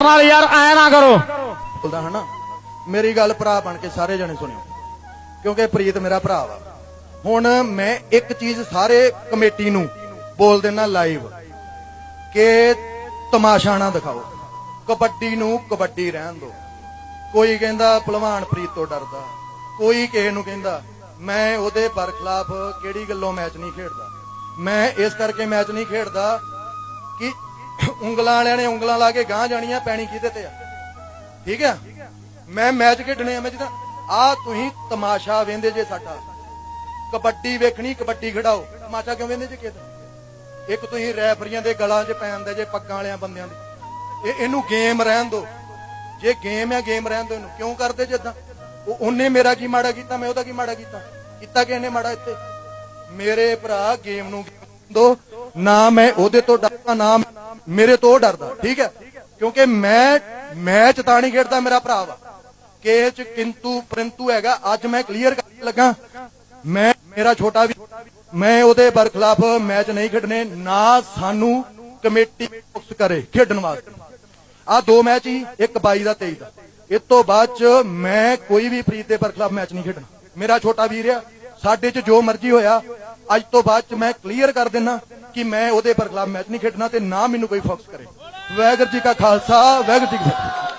ਨਾਲ ਯਾਰ ਐ ਨਾ ਕਰੋ। ਬੋਲਦਾ ਹਨਾ ਮੇਰੀ ਗੱਲ ਭਰਾ ਬਣ ਕੇ ਸਾਰੇ ਜਣੇ ਸੁਣਿਓ, ਕਿਉਂਕਿ ਪ੍ਰੀਤ ਮੇਰਾ ਭਰਾ ਵਾ। ਹੁਣ ਮੈਂ ਇੱਕ ਚੀਜ਼ ਸਾਰੇ ਕਮੇਟੀ ਨੂੰ ਬੋਲ ਦੇਣਾ ਲਾਈਵ, ਕਿ ਤਮਾਸ਼ਾ ਨਾ ਦਿਖਾਓ। ਕਬੱਡੀ ਨੂੰ ਕਬੱਡੀ ਰਹਿਣ ਦਿਓ ਕੋਈ ਕਹਿੰਦਾ ਭਲਵਾਨ ਪ੍ਰੀਤ ਤੋਂ ਡਰਦਾ, ਕੋਈ ਕਿਸੇ ਨੂੰ ਕਹਿੰਦਾ, ਮੈਂ ਉਹਦੇ ਬਰਖਲਾਫ ਕਿਹੜੀ ਗੱਲੋਂ ਮੈਚ ਨਹੀਂ ਖੇਡਦਾ। ਮੈਂ ਇਸ ਕਰਕੇ ਮੈਚ ਨਹੀਂ ਖੇਡਦਾ ਕਿ ਉਂਗਲਾਂ ਵਾਲਿਆਂ ਨੇ ਉਂਗਲਾਂ ਲਾ ਕੇ ਗਾਂ ਜਾਣੀਆਂ, ਪੈਣੀ ਕਿਹਦੇ ਤੇ ਆ? ਠੀਕ ਆ? ਮੈਂ ਮੈਚ ਖੇਡਣੇ ਆ, ਮੈਂ ਜਿੱਦਾਂ ਆ ਤੁਸੀਂ ਤਮਾਸ਼ਾ ਵੇਂਦੇ ਜੇ ਸਾਡਾ। ਕਬੱਡੀ ਵੇਖਣੀ, ਕਬੱਡੀ ਖੜਾਓ ਤਮਾਸ਼ਾ ਕਿਉਂ ਵੇਂਦੇ ਜੇ ਕਿਤੇ ਇੱਕ ਤੁਸੀਂ ਰੈਫਰੀਆਂ ਦੇ ਗਲਾਂ 'ਚ ਪੈਂਦੇ ਜੇ, ਪੱਗਾਂ ਵਾਲਿਆਂ ਬੰਦਿਆਂ ਦੇ। ਇਹ, ਇਹਨੂੰ ਗੇਮ ਰਹਿਣ ਦਿਓ ਜੇ ਗੇਮ ਹੈ ਗੇਮ ਰਹਿਣ ਦਿਓ ਇਹਨੂੰ। ਕਿਉਂ ਕਰਦੇ ਜਿੱਦਾਂ ਉਹ, ਉਹਨੇ ਮੇਰਾ ਕੀ ਮਾੜਾ ਕੀਤਾ, ਮੈਂ ਉਹਦਾ ਕੀ ਮਾੜਾ ਕੀਤਾ? ਕੀਤਾ ਕਿ ਇਹਨੇ ਮਾੜਾ ਇੱਥੇ? ਮੇਰੇ ਭਰਾ ਗੇਮ ਨੂੰ ਦੋ। ਨਾ ਮੈਂ ਉਹਦੇ ਤੋਂ ਡਰਦਾ, ਨਾ ਮੇਰੇ ਤੋਂ ਡਰਦਾ, ਠੀਕ ਹੈ? ਕਿਉਂਕਿ ਮੈਂ ਮੈਚ ਤਾਂ ਨਹੀਂ ਖੇਡਦਾ, ਮੇਰਾ ਭਰਾ ਵਾ। ਕਿ ਚ ਕਿੰਤੂ ਪਰੰਤੂ ਹੈਗਾ, ਅੱਜ ਮੈਂ ਕਲੀਅਰ ਕਰਨ ਲੱਗਾ। ਮੈਂ, ਮੇਰਾ ਛੋਟਾ ਵੀ, ਮੈਂ ਉਹਦੇ ਬਰਖਲਾਫ ਮੈਚ ਨਹੀਂ ਖੇਡਣੇ, ਨਾ ਸਾਨੂੰ ਕਮੇਟੀ ਫੋਕਸ ਕਰੇ ਖੇਡਣ ਵਾਸਤੇ। ਆ ਦੋ ਮੈਚ ਹੀ, ਇੱਕ 22 ਦਾ 23 ਦਾ। ਇਸ ਤੋਂ ਬਾਅਦ ਚ ਮੈਂ ਕੋਈ ਵੀ ਪ੍ਰੀਤ ਦੇ ਬਰਖਲਾਫ ਮੈਚ ਨਹੀਂ ਖੇਡਣਾ। ਮੇਰਾ ਛੋਟਾ ਵੀਰ ਆ, ਸਾਡੇ ਚ ਜੋ ਮਰਜ਼ੀ ਹੋਇਆ, ਅੱਜ ਤੋਂ ਬਾਅਦ ਚ ਮੈਂ ਕਲੀਅਰ ਕਰ ਦਿੰਨਾ। ਕਿ ਮੈਂ ਉਹਦੇ ਬਰਖਲਾਫ ਮੈਚ ਨਹੀਂ ਖੇਡਣਾ ਤੇ ਨਾ ਮੈਨੂੰ ਕੋਈ ਫੋਕਸ ਕਰੇ। ਵਾਹਿਗੁਰੂ ਜੀ ਕਾ ਖਾਲਸਾ, ਵਾਹਿਗੁਰੂ ਜੀ ਕੀ ਫਤਿਹ।